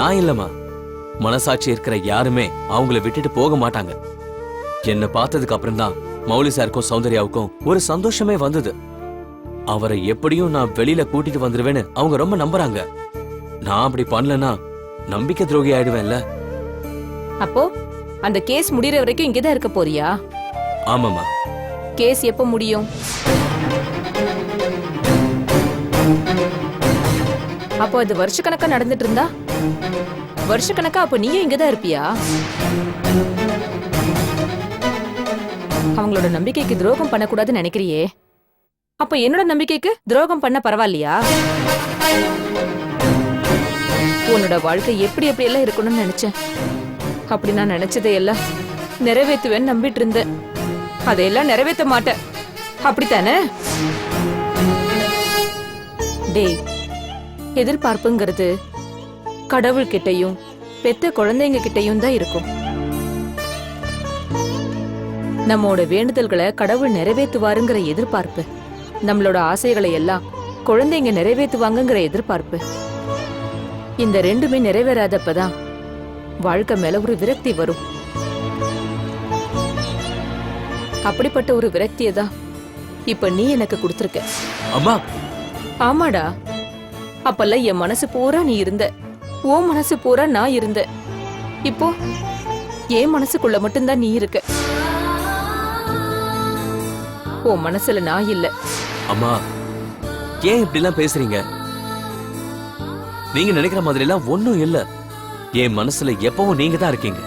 நான் இல்லம்மா. மனசாட்சி இருக்கிற யாருமே அவங்கள விட்டுட்டு போக மாட்டாங்க. என்ன பார்த்ததுக்கு அப்புறம் தான் மௌலி சாருக்கும் சௌந்தர்யாவுக்கும் ஒரு சந்தோஷமே வந்தது. அவரை எப்படியும் நான் வெளியில கூட்டிட்டு வந்துருவேன்னு அவங்க ரொம்ப நம்புறாங்க. நான் அப்படி பண்ணலனா நம்பிக்கை துரோகி ஆயிடுவேன்ல. அப்போ அந்த கேஸ் முடியற வரைக்கும் இங்கதான் இருக்க போறியா? ஆமாம்மா. கேஸ் எப்ப முடியும்? அப்போ அது வருஷக்கணக்கா நடந்துட்டு இருந்தா? வருஷக்கணக்கா அப்ப நீயும் இங்கதான் இருப்பியா? அவங்களோட நம்பிக்கைக்கு துரோகம் பண்ணக்கூடாதுன்னு நினைக்கிறியே. அப்ப என்னோட நம்பிக்கைக்கு துரோகம் பண்ண பரவாயில்லையா? உன்னோட வாழ்க்கை எப்படி எப்படி எல்லாம் இருக்கணும்னு நினைச்சேன். அப்படி நான் நினைச்சதை எல்லாம் நிறைவேற்றுவேன்னு நம்பிட்டு இருந்தேன். அதையெல்லாம் நிறைவேற்ற மாட்டேன். அப்படித்தானே? டேய் எதிர்பார்ப்புங்கிறது கடவுள் கிட்டயும் பெத்த குழந்தைங்க கிட்டயும் தான் இருக்கும். நம்மோட வேண்டுதல்களை கடவுள் நிறைவேத்துவாருங்கிற எதிர்பார்ப்பு நம்மளோட ஆசைகளை எல்லாம் குழந்தைங்க நிறைவேத்துவாங்கங்கிற எதிர்பார்ப்பு இந்த ரெண்டுமே நிறைவேறாதப்பதான் வாழ்க்கை மேல ஒரு விரக்தி வரும். அப்படிப்பட்ட ஒரு விரக்தியை தான் இப்ப நீ எனக்கு கொடுத்துருக்க. ஆமாடா. அப்பெல்லாம் என் மனசு பூரா நீ இருந்த. உன் மனசு பூரா நான் இருந்தேன். இப்போ என் மனசுக்குள்ள மட்டும்தான் நீ இருக்க. உன் மனசுல நான் இல்ல. அம்மா ஏன் இப்படிலாம் பேசுறீங்க? நீங்க நினைக்கிற மாதிரி எல்லாம் ஒண்ணும் இல்ல. என் மனசுல எப்பவும் நீங்க தான் இருக்கீங்க.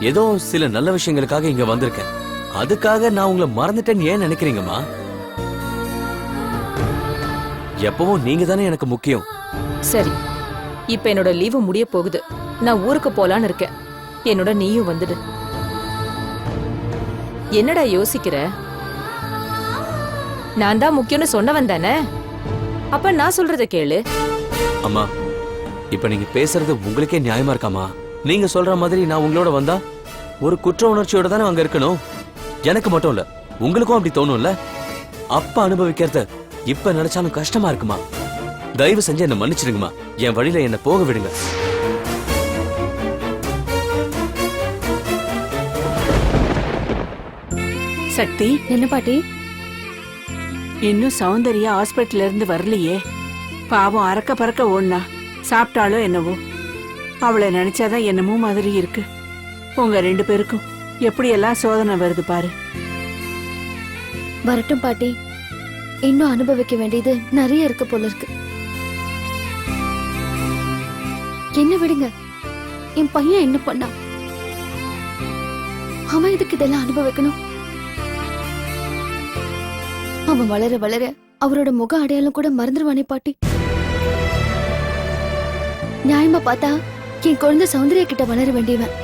ஏதோ சில நல்ல விஷயங்களுக்காக இங்க வந்திருக்கேன். அதுக்காக நான் உங்களை மறந்துட்டேன்னு ஏன் நினைக்கிறீங்கம்மா? எப்பவும் நீங்க தானே எனக்கு முக்கியம். சரி இப்ப என்னோட லீவு முடிய போகுது. நான் ஊருக்கு போலான்னு இருக்கேன். என்னோட நீயும் வந்துடு. என்னடா யோசிக்கிற? நான் தான் முக்கியம்னு சொன்னவன் தானே? அப்ப நான் சொல்றத கேளு. அம்மா இப்ப நீங்க பேசுறது உங்களுக்கே நியாயமா இருக்காமா நீங்க சொல்ற மாதிரி நான் உங்களோட வந்தா ஒரு குற்ற உணர்ச்சியோட தானே அங்க இருக்கணும்? எனக்கு மட்டும் இல்ல உங்களுக்கும் அப்படி தோணும்ல? அப்ப அனுபவிக்கிறத இப்ப நினைச்சாலும் கஷ்டமா இருக்குமா? தயவு செஞ்சு என்ன மன்னிச்சிடுங்கம்மா. என் வழியில என்ன போக விடுங்க. சக்தி என்ன பாட்டி? இன்னும் சௌந்தர்யா ஹாஸ்பிட்டல்ல இருந்து வரலையே. பாவம் அறக்க பறக்க ஓடுனா சாப்பிட்டாலோ என்னவோ. அவளை நினைச்சாதான் என்னமோ மாதிரி இருக்கு. உங்க ரெண்டு பேருக்கும் எப்படியெல்லாம் சோதனை வருது பாரு. வரட்டும் பாட்டி. இன்னும் அனுபவிக்க வேண்டியது நிறைய இருக்கு போல இருக்கு. என்ன விடுங்க? என் பையன் என்ன பண்ணா? அவன் எதுக்கு இதெல்லாம் அனுபவிக்கணும்? அவன் வளர வளர அவரோட முக அடையாளம் கூட மறந்துடுவானே பாட்டி. நியாயமா பார்த்தா என் குழந்தை சௌந்தர்யா கிட்ட வளர வேண்டியவன்.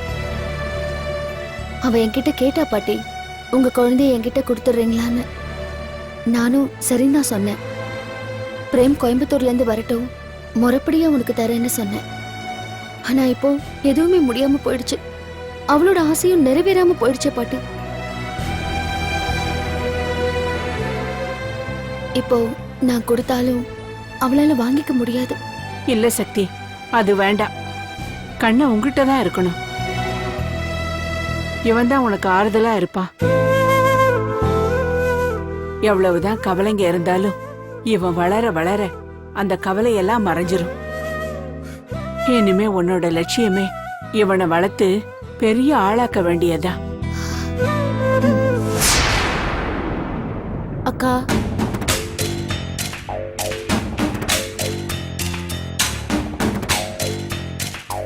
அவ என்கிட்ட கேட்டா பாட்டி உங்க குழந்தைய என்கிட்ட கொடுத்துடுறீங்களான்னு. நானும் சரின்னு சொன்னேன். பிரேம் கோயம்புத்தூர்ல இருந்து வரட்டும் முறைப்படியா உனக்கு தரேன்னு சொன்னேன். ஆனா இப்போ எதுவுமே முடியாம போயிடுச்சு. அவளோட ஆசையும் நிறைவேறாம போயிடுச்சு பாட்டி. இப்போ நான் கொடுத்தாலும் அவளால வாங்கிக்க முடியாது. இல்ல சக்தி அது வேண்டாம். கண்ணை உங்ககிட்ட தான் இருக்கணும். இவன் தான் உனக்கு ஆறுதலா இருப்பான் எவ்வளவுதான் கவலைங்க இருந்தாலும் இவன் வளர வளர அந்த கவலையெல்லாம் மறைஞ்சிரும். இனிமே உன்னோட லட்சியமே இவனை வளர்த்து பெரிய ஆளாக்க வேண்டியதா. அக்கா.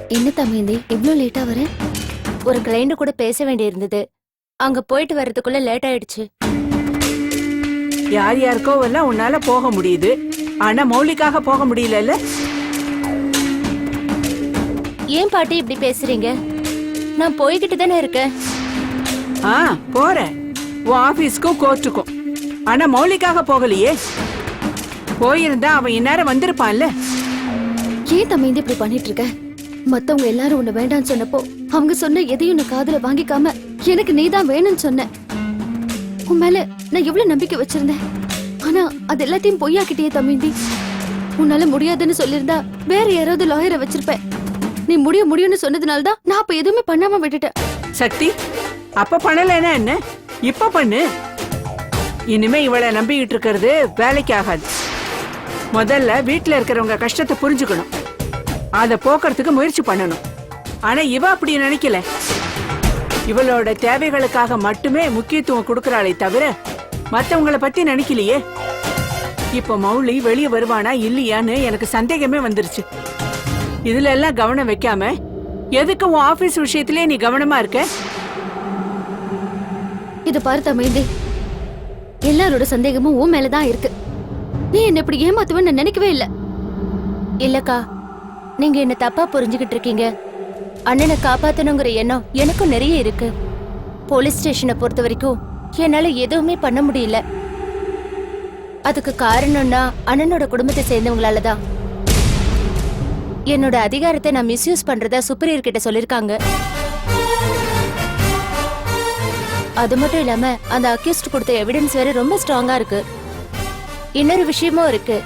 என்ன தமேந்தி இவ்ளோ லேட்டா வர? ஒரு கிளைண்ட் கூட பேச வேண்டியிருந்தது. அங்க போயிட்டு வர்றதுக்குள்ள லேட் ஆயிடுச்சு. யார் யாருக்கோ எல்லாம் உன்னால போக முடியுது. ஆனா மௌலிக்காக போக முடியலல்ல? ஏன் பாட்டி இப்படி பேசுறீங்க? நான் போய்கிட்டு தானே இருக்கேன். ஆ போற உன் ஆபீஸ்க்கும் கோர்ட்டுக்கும். ஆனா மௌலிக்காக போகலையே? போயிருந்தா அவன் இந்நேரம் வந்திருப்பான்ல? ஏன் தமேந்தி இப்படி பண்ணிட்டு இருக்க? மத்தவங்க எல்லாரும் உன்னை வேண்டாம்னு சொன்னப்போ அவங்க சொன்ன எதையும் நான் காதுல வாங்கிக்காம எனக்கு நீதான் வேணும்னு சொன்ன. உன் மேல நான் எவ்வளவு நம்பிக்கை வச்சிருந்தேன். ஆனா அது எல்லாத்தையும் பொய்யாக்கிட்டே தமேந்தி உன்னால முடியாதுன்னு சொல்லியிருந்தா வேற யாராவது லாயரை வச்சிருப்பேன். நீ முடிய முடியும்னு சொன்னதுனால தான் நான் அப்ப எதுவுமே பண்ணாம விட்டுட்டேன். சக்தி அப்ப பண்ணலைன்னா என்ன? இப்ப பண்ணு. இனிமே இவளை நம்பிக்கிட்டு இருக்கிறது வேலைக்கு ஆகாது முதல்ல வீட்ல இருக்கிறவங்க கஷ்டத்தை புரிஞ்சுக்கணும். அதை போக்குறதுக்கு முயற்சி பண்ணணும். ஆனா இவ அப்படி நினைக்கல. இவளோட தேவைகளுக்காக மட்டுமே முக்கியத்துவம் கொடுக்கறாளே தவிர மத்தவங்கள பத்தி நினைக்கலையே. இப்ப மௌலி வெளியே வருவானா இல்லையான்னு எனக்கு சந்தேகமே வந்துருச்சு. இதுல எல்லாம் கவனம் வைக்காம எதுக்கு உன் ஆபீஸ் விஷயத்திலே நீ கவனமா இருக்க? இது பாரு தமிழ்ந்தி எல்லாரோட சந்தேகமும் உன் மேலதான் இருக்கு. நீ என்ன இப்படி ஏமாத்துவேன்னு நான் நினைக்கவே இல்ல. இல்லக்கா நீங்க என்ன தப்பா புரிஞ்சுகிட்டு இருக்கீங்க. அண்ணனை காப்பாத்தணுங்கிற எண்ணம் எனக்கும் நிறைய இருக்கு. போலீஸ் ஸ்டேஷனை பொறுத்த வரைக்கும் என்னால எதுவுமே பண்ண முடியல. அதுக்கு காரணம்னா அண்ணனோட குடும்பத்தை சேர்ந்தவங்களால தான் என்னோட அதிகாரத்தை நான் மிஸ்யூஸ் பண்றத சுப்பீரியர் கிட்ட சொல்லிருக்காங்க. அது மட்டும் இல்லாம அந்த அக்யூஸ்ட் கொடுத்த எவிடன்ஸ் வேற ரொம்ப ஸ்ட்ராங்கா இருக்கு. இன்னொரு விஷயமும் இருக்கு.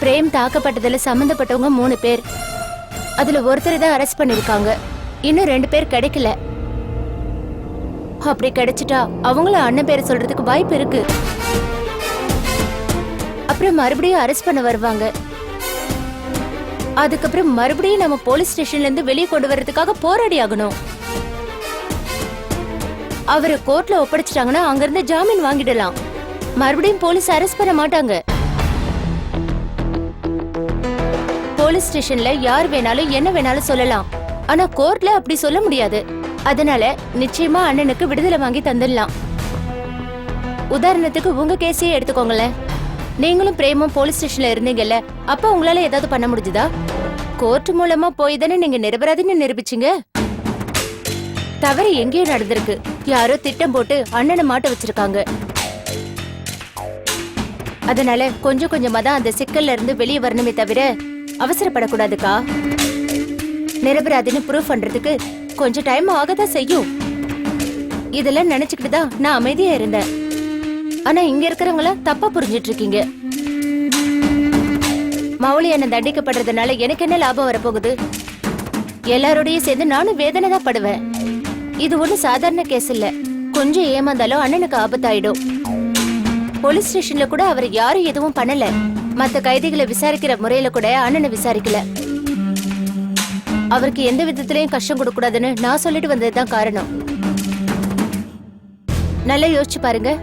பிரேம் தாக்கப்பட்டதுல சம்பந்தப்பட்டவங்க மூணு பேர். அதுல ஒருத்தர் தான் அரெஸ்ட் பண்ணிருக்காங்க. இன்னும் ரெண்டு பேர் கிடைக்கல. அப்படி கிடைச்சிட்டா அவங்களும் அண்ணன் பேரை சொல்றதுக்கு வாய்ப்பு இருக்கு. அப்புறம் மறுபடியும் அரெஸ்ட் பண்ண வருவாங்க. அதுக்கப்புறம் மறுபடியும் நம்ம போலீஸ் ஸ்டேஷன்ல இருந்து வெளியே கொண்டு வர்றதுக்காக போராடி ஆகணும் அவரை கோர்ட்ல ஒப்படைச்சிட்டாங்கன்னா அங்கிருந்து ஜாமீன் வாங்கிடலாம். மறுபடியும் போலீஸ் அரெஸ்ட் பண்ண மாட்டாங்க. போலீஸ் ஸ்டேஷன்ல யார் வேணாலும் என்ன வேணாலும் சொல்லலாம். ஆனா கோர்ட்ல அப்படி சொல்ல முடியாது. அதனால நிச்சயமா அண்ணனுக்கு விடுதலை வாங்கி தந்துடலாம். உதாரணத்துக்கு உங்க கேஸையே எடுத்துக்கோங்களேன். நீங்களும் பிரேமும் போலீஸ் ஸ்டேஷன்ல இருந்தீங்கல்ல அப்ப உங்களால ஏதாவது பண்ண முடிஞ்சுதா? கோர்ட் மூலமா போய் தானே நீங்க நிரபராதின்னு நிரூபிச்சீங்க? தவறு எங்கேயோ நடந்திருக்கு. யாரோ திட்டம் போட்டு அண்ணனை மாட்ட வச்சிருக்காங்க. அதனால கொஞ்சம் கொஞ்சமா தான் அந்த சிக்கல்ல இருந்து வெளியே வரணுமே தவிர அவசரப்படக்கூடாதுக்கா. நிரபராதின்னு ப்ரூவ் பண்றதுக்கு கொஞ்சம் டைம் ஆகதான் செய்யும். இதெல்லாம் நினைச்சுக்கிட்டு தான் நான் அமைதியா இருந்தேன். ஆனா இங்க இருக்கிறவங்கள தப்பா புரிஞ்சிட்டு இருக்கீங்க மௌலி என்ன தண்டிக்கப்படுறதுனால எனக்கு என்ன லாபம் வரப்போகுது? எல்லாரோடையும் சேர்ந்து நானும் வேதனை தான் படுவேன். இது ஒன்றும் சாதாரண கேஸ் இல்ல. கொஞ்சம் ஏமாந்தாலும் அண்ணனுக்கு ஆபத்தாயிடும். போலீஸ் ஸ்டேஷன்ல கூட அவர் யாரும் எதுவும் பண்ணல. மத்த கைதிகளை விசாரிக்கிற முறையில கூட அண்ணனை விசாரிக்கல. அவருக்கு எந்த விதத்திலையும் கஷ்டம் கொடுக்க கூடாதுன்னு நான் சொல்லிட்டு வந்ததுதான் காரணம். நல்லா யோசிச்சு பாருங்க.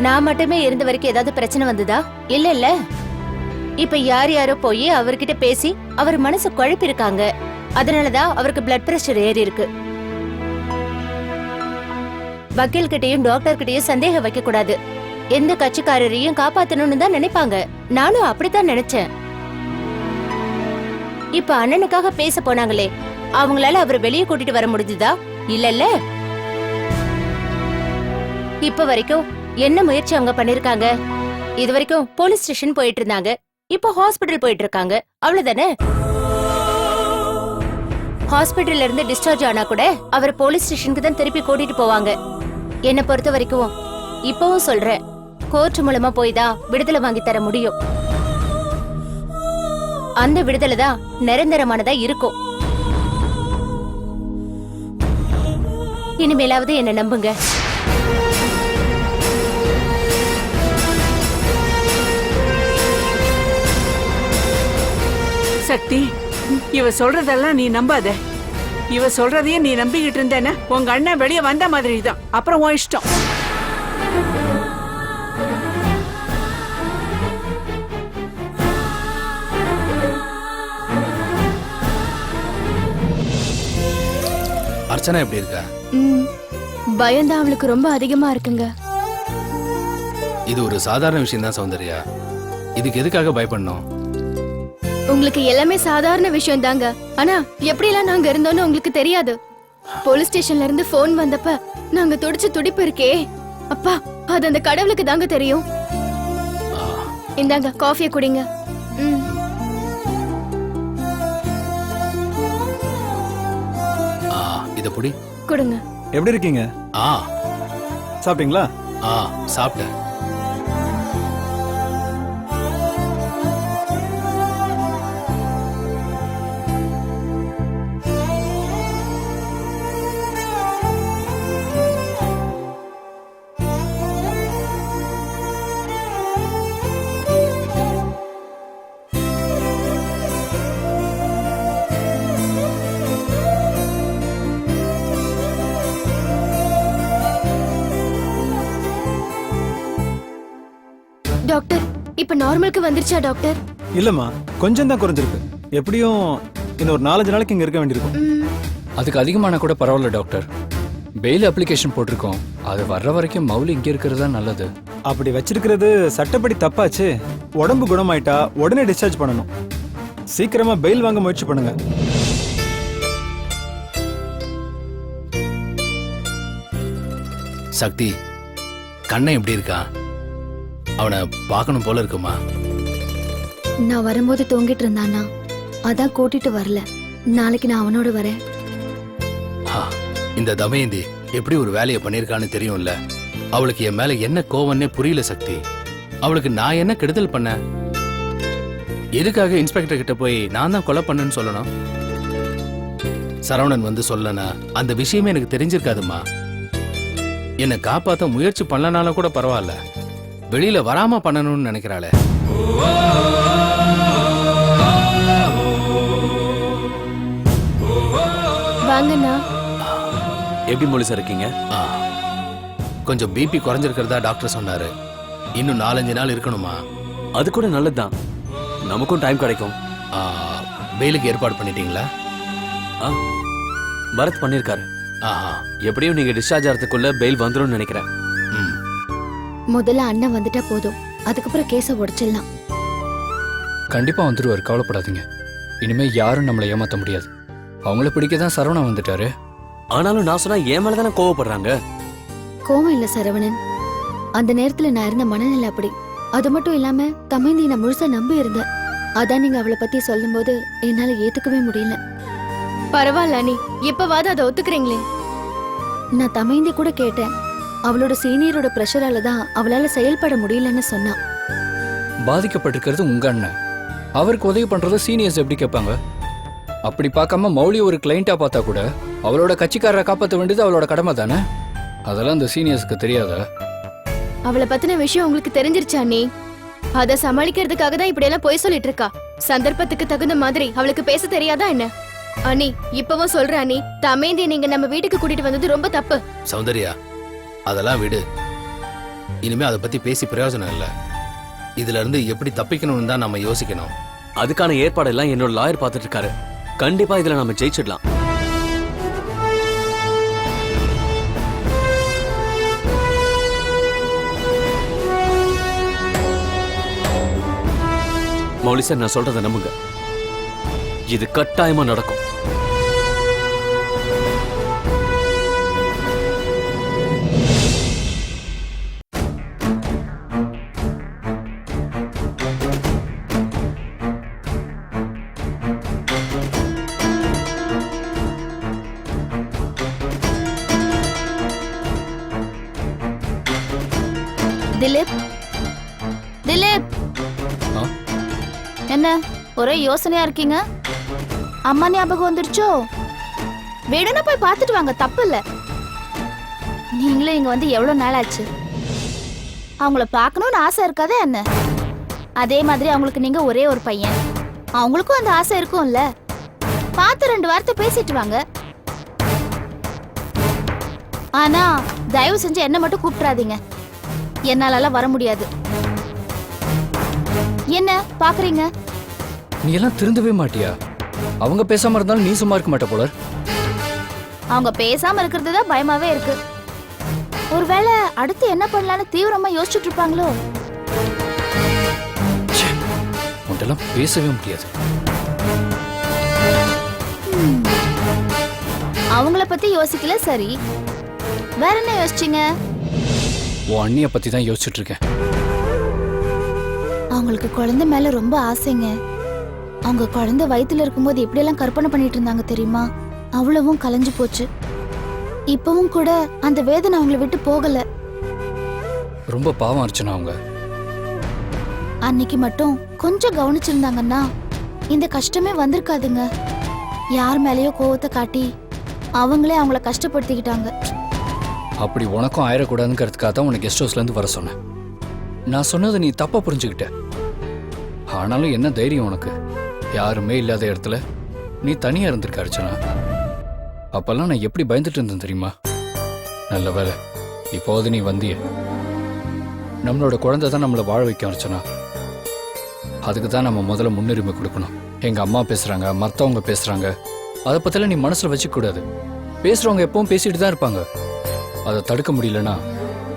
நான் மட்டுமே இருந்த வரைக்கும் ஏதாவது பிரச்சனை வந்ததா? இல்ல இல்ல. இப்ப யார் யாரோ போய் அவர்கிட்ட பேசி அவர் மனசு குழப்பிருக்காங்க அதனாலதான் அவருக்கு பிளட் பிரஷர் ஏறி இருக்கு. வக்கீல் கிட்டயும் டாக்டர் கிட்டயும் சந்தேகம் வைக்க கூடாது எந்த கட்சிக்காரரையும் காப்பாத்தணும்னு தான் நினைப்பாங்க. நானும் அப்படித்தான் நினைச்சேன். இப்ப அண்ணனுக்காக பேச போனாங்களே அவங்களால அவர் வெளியே கூட்டிட்டு வர முடிஞ்சுதா? இல்லல்ல இப்ப வரைக்கும் என்ன முயற்சி அவங்க பண்ணிருக்காங்க? இது வரைக்கும் போலீஸ் ஸ்டேஷன் போயிட்டு இருந்தாங்க இப்போ ஹாஸ்பிடல் போயிட்டு இருக்காங்க அவ்வளவுதானே? ஹாஸ்பிடல்ல இருந்து டிஸ்சார்ஜ் ஆனா கூட அவர் போலீஸ் ஸ்டேஷனுக்கு தான் திருப்பி கூட்டிட்டு போவாங்க. என்ன பொறுத்த வரைக்கும் இப்பவும் சொல்றேன். கோர்ட் மூலமா போய் தான் விடுதலை வாங்கி தர முடியும். அந்த விடுதலை தான் நிரந்தரமானதா இருக்கும். இனிமேலாவது என்ன நம்புங்க. சக்தி. இவ சொல்றதெல்லாம் நீ நம்பாத. இவ சொல்றதையே நீ நம்பிக்கிட்டு இருந்தேன்னா உங்க அண்ணன் வெளியே வந்த மாதிரி தான் அப்புறம் உன் இஷ்டம். அர்ச்சனா எப்படி இருக்கா? ம், பயம்தான் அவளுக்கு ரொம்ப அதிகமா இருக்குங்க. இது ஒரு சாதாரண விஷயம் தான் சௌந்தர்யா. இதுக்கு எதுக்காக பயப்படணும்? உங்களுக்கு எல்லாமே சாதாரண விஷயம் தாங்க ஆனா எப்படிலாம் நாங்க இருந்தோம்னு உங்களுக்கு தெரியாது. போலீஸ் ஸ்டேஷன்ல இருந்து போன் வந்தப்ப நாங்க துடிச்ச துடிப்பு இருக்கே. அப்பா அது அந்த கடவுளுக்கு தாங்க தெரியும். இந்தாங்க காஃபியை குடிங்க. இத புடி கொடுங்க. எப்படி இருக்கீங்க? ஆ. சாப்பிட்டீங்களா? ஆ சாப்பிட்டேன். இப்ப நார்மலுக்கு வந்துருச்சா டாக்டர்? இல்லம்மா கொஞ்சம் தான் குறைஞ்சிருக்கு. எப்படியும் இன்னும் ஒரு நாலஞ்சு நாளைக்கு இங்க இருக்க வேண்டியிருக்கும். அதுக்கு அதிகமான கூட பரவாயில்ல டாக்டர். பெயில் அப்ளிகேஷன் போட்டிருக்கோம். அது வர்ற வரைக்கும் மவுலி இங்கே இருக்கிறது தான் நல்லது. அப்படி வச்சிருக்கிறது சட்டப்படி தப்பாச்சு. உடம்பு குணமாயிட்டா உடனே டிஸ்சார்ஜ் பண்ணணும். சீக்கிரமா பெயில் வாங்க முயற்சி பண்ணுங்க. சக்தி கண்ணன் எப்படி இருக்கான் அவனை பார்க்கணும் போல இருக்குமா? நான் வரும்போது தூங்கிட்டு இருந்தானா? அதான் கூட்டிட்டு வரல. நாளைக்கு நான் அவனோட வரேன். இந்த தமயந்தி எப்படி ஒரு வேலையை பண்ணியிருக்கான்னு தெரியும்ல. அவளுக்கு என் மேல என்ன கோவம்னே புரியல சக்தி. அவளுக்கு நான் என்ன கெடுதல் பண்ணேன் எதுக்காக இன்ஸ்பெக்டர் கிட்ட போய் நான் தான் கொலை பண்ணேன்னு சொல்லணும்? சரவணன் வந்து சொல்லனா அந்த விஷயமே எனக்கு தெரிஞ்சிருக்காதுமா. என்னை காப்பாத்த முயற்சி பண்ணலனாலும் கூட பரவாயில்ல. வெளியில வராம பண்ணணும்னு நினைக்கிறாளே. வாங்கண்ணா. எப்படி மொழி சார் இருக்கீங்க? கொஞ்சம் பிபி குறைஞ்சிருக்கிறதா டாக்டர் சொன்னாரு. இன்னும் நாலஞ்சு நாள் இருக்கணுமா? அது கூட நல்லதுதான். நமக்கும் டைம் கிடைக்கும். ஆ, பெயிலுக்கு ஏற்பாடு பண்ணிட்டீங்களா? ஆ பரத் பண்ணிருக்காரு. ஆஹா. எப்படியும் நீங்க டிஸ்சார்ஜ் ஆகிறதுக்குள்ள பெயில் வந்துரும்னு நினைக்கிறேன். முதல்ல அண்ணன் வந்துட்டா போதும். அதுக்கப்புறம் கேஸ உடைச்சிடலாம். கண்டிப்பாக வந்துடுவார் கவலைப்படாதீங்க. இனிமே யாரும் நம்மளை ஏமாற்ற முடியாது. அவங்கள பிடிக்க தான் சரவணன் வந்துட்டாரு. ஆனாலும் நான் சொன்னா என் மேல தானே கோவப்படுறாங்க? கோவம் இல்ல சரவணன். அந்த நேரத்துல நான் இருந்த மனநிலை அப்படி. அது மட்டும் இல்லாம தமைந்தி நான் முழுசா நம்பி இருந்தேன். அதான் நீங்க அவளை பத்தி சொல்லும்போது என்னால ஏத்துக்கவே முடியல. பரவாயில்ல நீ இப்பவாது அதை ஒத்துக்கிறீங்களே. நான் தமைந்தி கூட கேட்டேன். அவளோட சீனியரோட பிரஷரால தான் அவளால செயல்பட முடியலன்னு சொன்னா பாதிக்கப்பட்டிருக்கிறது உங்க அண்ணன். அவருக்கு உதவி பண்றத சீனியர்ஸ் எப்படி கேட்பாங்க? அப்படி பார்க்காம மௌலி ஒரு கிளைண்ட்டா பார்த்தா கூட அவளோட கட்சிக்காரரை காப்பாற்ற வேண்டியது அவளோட கடமை தானே? அதெல்லாம் அந்த சீனியர்ஸ்க்கு தெரியாதா? அவளை பத்தின விஷயம் உங்களுக்கு தெரிஞ்சிருச்சா நீ அத சமாளிக்கிறதுக்காக தான் இப்படி எல்லாம் பொய் சொல்லிட்டு இருக்கா? சந்தர்ப்பத்துக்கு தகுந்த மாதிரி அவளுக்கு பேச தெரியாதா என்ன? அனி இப்பவும் சொல்ற அனி தமேந்தி நீங்க நம்ம வீட்டுக்கு கூட்டிட்டு வந்தது ரொம்ப தப்பு. சௌந்தர்யா அதெல்லாம் விடு. இனிமே அதை பத்தி பேசி பிரயோஜனம் இல்ல. இதுல இருந்து எப்படி தப்பிக்கணும்னு தான் நம்ம யோசிக்கணும். அதுக்கான ஏற்பாடெல்லாம் என்னோட லாயர் பார்த்துட்டு இருக்காரு கண்டிப்பா இதுல நம்ம ஜெயிச்சிடலாம். மௌலி சார் நான் சொல்றதை நம்புங்க. இது கட்டாயமா நடக்கும். யோசனையா இருக்கீங்க? அம்மா ஞாபகம் வந்துருச்சோ? வேணும்னா போய் பார்த்துட்டு வாங்க தப்பு இல்ல. நீங்களும் இங்க வந்து எவ்வளவு நாள் ஆச்சு? அவங்கள பார்க்கணும்னு ஆசை இருக்காதே என்ன? அதே மாதிரி அவங்களுக்கு நீங்க ஒரே ஒரு பையன். அவங்களுக்கும் அந்த ஆசை இருக்கும்ல? பார்த்து ரெண்டு வார்த்தை பேசிட்டு வாங்க. ஆனா தயவு செஞ்சு என்ன மட்டும் கூப்பிட்றாதீங்க என்னால வர முடியாது. என்ன பாக்குறீங்க நீ எல்லாம் திருந்தவே மாட்டியா? அவங்க பேசாம இருந்தாலும் நீ சும்மா இருக்க மாட்ட போல அவங்க பேசாம இருக்கிறது தான் பயமாவே இருக்கு. ஒருவேளை அடுத்து என்ன பண்ணலாம்னு தீவிரமா யோசிச்சுட்டு இருப்பாங்களோ? உன்ட்டெல்லாம் பேசவே முடியாது. அவங்கள பத்தி யோசிக்கல சரி. வேற என்ன யோசிச்சீங்க? உன் அண்ணிய பத்தி தான் யோசிச்சுட்டு இருக்கேன். அவங்களுக்கு குழந்தை மேல ரொம்ப ஆசைங்க. அவங்க குழந்தை வயித்துல இருக்கும்போது எப்படியெல்லாம் கற்பனை பண்ணிட்டு இருந்தாங்க தெரியுமா? அவ்வளவும் கலைஞ்சு போச்சு. இப்பவும் கூட அந்த வேதனை அவங்கள விட்டு போகல. ரொம்ப பாவம் அர்ச்சனா அவங்க. அன்னைக்கு மட்டும் கொஞ்சம் கவனிச்சிருந்தாங்கன்னா இந்த கஷ்டமே வந்திருக்காதுங்க. யார் மேலேயோ கோவத்தை காட்டி அவங்களே அவங்கள கஷ்டப்படுத்திக்கிட்டாங்க. அப்படி உனக்கும் ஆயிடக்கூடாதுங்கிறதுக்காக தான் உனக்கு கெஸ்ட் ஹவுஸ்லேருந்து வர சொன்னேன். நான் சொன்னதை நீ தப்பா புரிஞ்சுக்கிட்ட. ஆனாலும் என்ன தைரியம் உனக்கு? யாருமே இல்லாத இடத்துல நீ தனியா இருந்திருக்க அர்ச்சனா. அப்பெல்லாம் நான் எப்படி பயந்துட்டு இருந்தேன் தெரியுமா? நல்ல வேலை இப்போது நீ வந்திய. நம்மளோட குழந்தை தான் நம்மளை வாழ வைக்கும் அர்ச்சனா. அதுக்கு தான் நம்ம முதல்ல முன்னுரிமை கொடுக்கணும். எங்க அம்மா பேசுறாங்க மத்தவங்க பேசுறாங்க. அதை பத்திலாம் நீ மனசுல வச்சுக்கூடாது பேசுகிறவங்க பேசுறவங்க எப்பவும் பேசிட்டு தான் இருப்பாங்க. அதை தடுக்க முடியலன்னா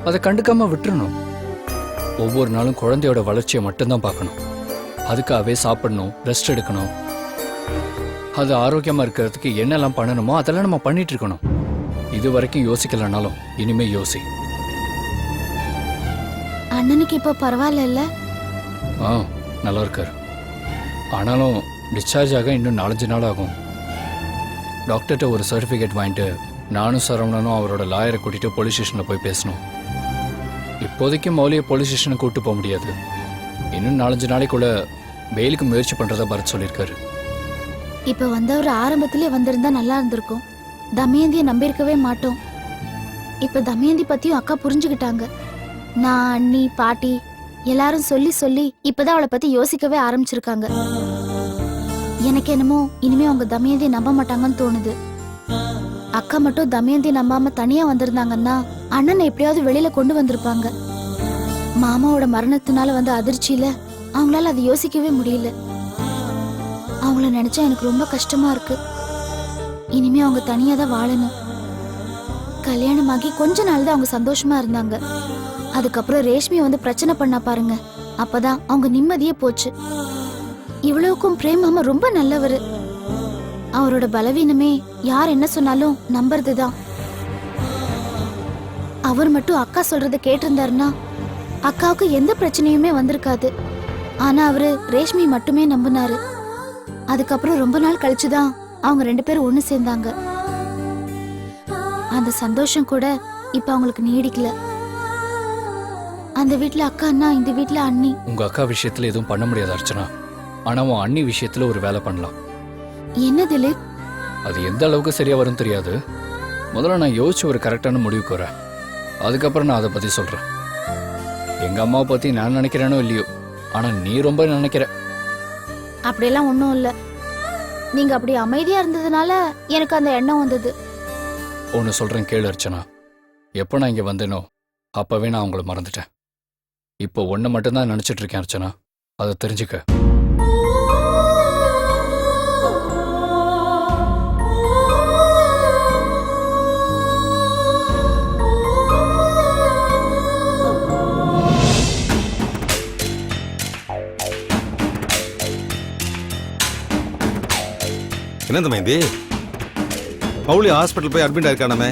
அதை கண்டுக்காம விட்டுறணும். ஒவ்வொரு நாளும் குழந்தையோட வளர்ச்சியை மட்டும்தான் பார்க்கணும். அதுக்காகவே சாப்பிடணும் ரெஸ்ட் எடுக்கணும். அது ஆரோக்கியமா இருக்கிறதுக்கு என்னெல்லாம் பண்ணணுமோ அதெல்லாம் நம்ம பண்ணிட்டு இருக்கணும். இது வரைக்கும் யோசிக்கலனாலும் இனிமே யோசி. அண்ணனுக்கு இப்போ பரவாயில்ல ஆ நல்லா இருக்காரு ஆனாலும் டிஸ்சார்ஜ் ஆக இன்னும் நாலஞ்சு நாள் ஆகும். டாக்டர்கிட்ட ஒரு சர்டிஃபிகேட் வாங்கிட்டு நானும் சரவணனும் அவரோட லாயரை கூட்டிட்டு போலீஸ் ஸ்டேஷனில் போய் பேசணும். இப்போதைக்கு மௌலியை போலீஸ் ஸ்டேஷனுக்கு கூட்டு போக முடியாது. இன்னும் நாலஞ்சு நாளைக்குள்ள வெயிலுக்கு முயற்சி பண்றதா பரத் சொல்லியிருக்காரு. இப்ப வந்தவர் ஆரம்பத்திலே வந்திருந்தா நல்லா இருந்திருக்கும். தமயந்திய நம்பியிருக்கவே மாட்டோம். இப்ப தமயந்தி பத்தியும் அக்கா புரிஞ்சுக்கிட்டாங்க. நான் அண்ணி பாட்டி எல்லாரும் சொல்லி சொல்லி இப்பதான் அவளை பத்தி யோசிக்கவே ஆரம்பிச்சிருக்காங்க. எனக்கு என்னமோ இனிமே அவங்க தமயந்திய நம்ப மாட்டாங்கன்னு தோணுது. அக்கா மட்டும் தமயந்தி நம்பாம தனியா வந்திருந்தாங்கன்னா அண்ணனை எப்படியாவது வெளியில கொண்டு வந்திருப்பாங்க. மாமாவோட மரணத்தினால வந்த அதிர்ச்சியில அவங்களால அதை யோசிக்கவே முடியல. அவங்கள நினைச்சா எனக்கு ரொம்ப கஷ்டமா இருக்கு. இனிமே அவங்க தனியா தான் வாழணும். கல்யாணமாகி கொஞ்ச நாள் தான் அவங்க சந்தோஷமா இருந்தாங்க. அதுக்கப்புறம் ரேஷ்மி வந்து பிரச்சனை பண்ணா பாருங்க. அப்பதான் அவங்க நிம்மதியே போச்சு. இவ்வளவுக்கும் பிரேம் மாமா ரொம்ப நல்லவர். அவரோட பலவீனமே யார் என்ன சொன்னாலும் நம்புறதுதான். அவர் மட்டும் அக்கா சொல்றத கேட்டிருந்தாருன்னா அக்காவுக்கு எந்த பிரச்சனையுமே வந்திருக்காது. ஆனா அவரு ரேஷ்மி மட்டுமே நம்பினாரு. அதுக்கப்புறம் ரொம்ப நாள் கழிச்சுதான் அவங்க ரெண்டு பேரும் ஒண்ணு சேர்ந்தாங்க. அந்த சந்தோஷம் கூட இப்ப அவங்களுக்கு நீடிக்கல. அந்த வீட்ல அக்கா அண்ணா இந்த வீட்ல அண்ணி. உங்க அக்கா விஷயத்துல எதுவும் பண்ண முடியாது அர்ச்சனா. ஆனா உன் அண்ணி விஷயத்துல ஒரு வேலை பண்ணலாம். என்ன திலீப்? அது எந்த அளவுக்கு சரியா வரும் தெரியாது. முதல்ல நான் யோசிச்சு ஒரு கரெக்டான முடிவுக்கு வரேன். அதுக்கப்புறம் நான் அதை பத்தி சொல்றேன். எங்க அம்மாவை பத்தி நான் நினைக்கிறேனோ இல்லையோ? ஆனா நீ ரொம்ப நினைக்கிற. அப்படியெல்லாம் ஒண்ணும் இல்ல. நீங்க அப்படி அமைதியா இருந்ததுனால எனக்கு அந்த எண்ணம் வந்தது. ஒன்று சொல்றேன் கேளு அர்ச்சனா. எப்போ நான் இங்க வந்தேனோ அப்பவே நான் உங்களை மறந்துட்டேன். இப்போ ஒன்று மட்டும்தான் நினைச்சிட்டு இருக்கேன் அர்ச்சனா. அதை தெரிஞ்சுக்க. என்ன தம்பி மௌலி ஹாஸ்பிட்டல் போய் அட்மிட் ஆயிருக்கானமே.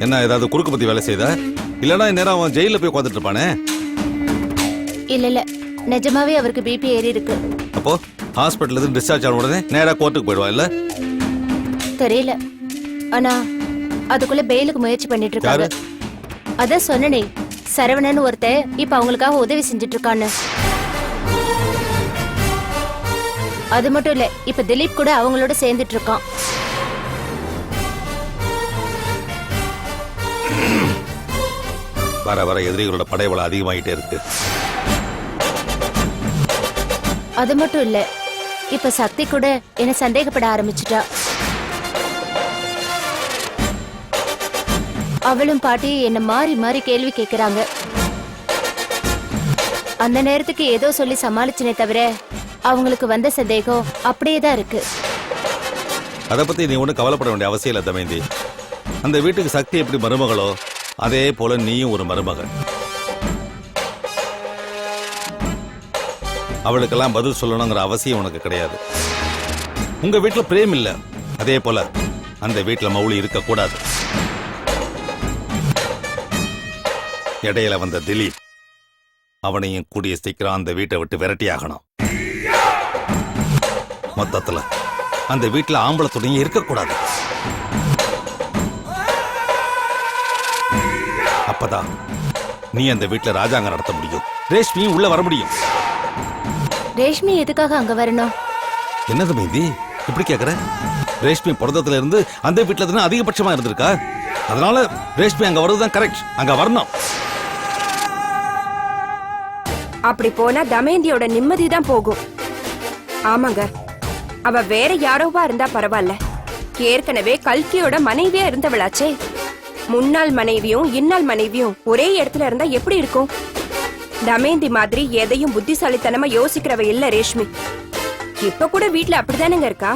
என்ன ஏதாவது குறுக்கு பத்தி வேலை செய்தா? இல்லனா இந்நேரம் அவன் ஜெயில போய் உட்காந்துட்டு இருப்பானே? இல்ல இல்ல. நிஜமாவே அவருக்கு பிபி ஏறி இருக்கு. அப்போ ஹாஸ்பிட்டல்ல இருந்து டிஸ்சார்ஜ் ஆன உடனே நேரா கோர்ட்டுக்கு போயிடுவான் இல்ல? தெரியல. ஆனா அதுக்குள்ள பெயிலுக்கு முயற்சி பண்ணிட்டு இருக்காங்க. யாரு? அதான் சொன்னனே சரவணன் ஒருத்தன் இப்ப அவங்களுக்காக உதவி செஞ்சுட்டு இருக்கான்னு. அது மட்டும் இல்ல இப்ப திலீப் கூட அவங்களோட சேர்ந்துட்டு இருக்கான் வர வர எதிரிகளோட படைபலம் அதிகமாயிட்டே இருக்கு. அது மட்டும் இல்ல இப்ப சக்தி கூட என்ன சந்தேகப்பட ஆரம்பிச்சிட்டா. அவளும் பாட்டி என்ன மாறி மாறி கேள்வி கேக்குறாங்க. அந்த நேரத்துக்கு ஏதோ சொல்லி சமாளிச்சனே தவிர அவங்களுக்கு வந்த சந்தேகம் அப்படியே தான் இருக்கு. அதை பத்தி நீ ஒன்றும் கவலைப்பட வேண்டிய அவசியம் இல்லை தமேந்தி அந்த வீட்டுக்கு சக்தி எப்படி மருமகளோ அதே போல நீயும் ஒரு மருமகள் அவளுக்கெல்லாம் பதில் சொல்லணுங்கிற அவசியம் உனக்கு கிடையாது. உங்க வீட்டுல பிரேம் இல்ல. அதே போல அந்த வீட்டுல மௌலி இருக்க கூடாது. இடையில வந்த திலீப் அவனையும் கூடிய சீக்கிரம் அந்த வீட்டை விட்டு விரட்டியாகணும். மொத்தத்துல. அந்த வீட்டுல ஆம்பளை துணையும் இருக்கக்கூடாது. அப்பதான் நீ அந்த வீட்டுல ராஜாங்க நடத்த முடியும். ரேஷ்மியும் உள்ள வர முடியும். ரேஷ்மி எதுக்காக அங்க வரணும்? என்னது மைதி? இப்படி கேக்குற? ரேஷ்மி பிறந்ததுல இருந்து அந்த வீட்டுல தானே அதிகபட்சமா இருந்திருக்கா? அதனால ரேஷ்மி அங்க வர்றதுதான் கரெக்ட் அங்க வரணும். அப்படி போனா தமயந்தியோட நிம்மதி தான் போகும். ஆமாங்க. அவ வேற யாரோவா இருந்தா பரவாயில்ல ஏற்கனவே கல்கியோட மனைவியா இருந்தவளாச்சே. முன்னாள் மனைவியும் இன்னாள் மனைவியும் ஒரே இடத்துல இருந்தா எப்படி இருக்கும்? தமேந்தி மாதிரி எதையும் புத்திசாலித்தனமா யோசிக்கிறவ இல்ல ரேஷ்மி. இப்ப கூட வீட்டுல அப்படிதானங்க இருக்கா?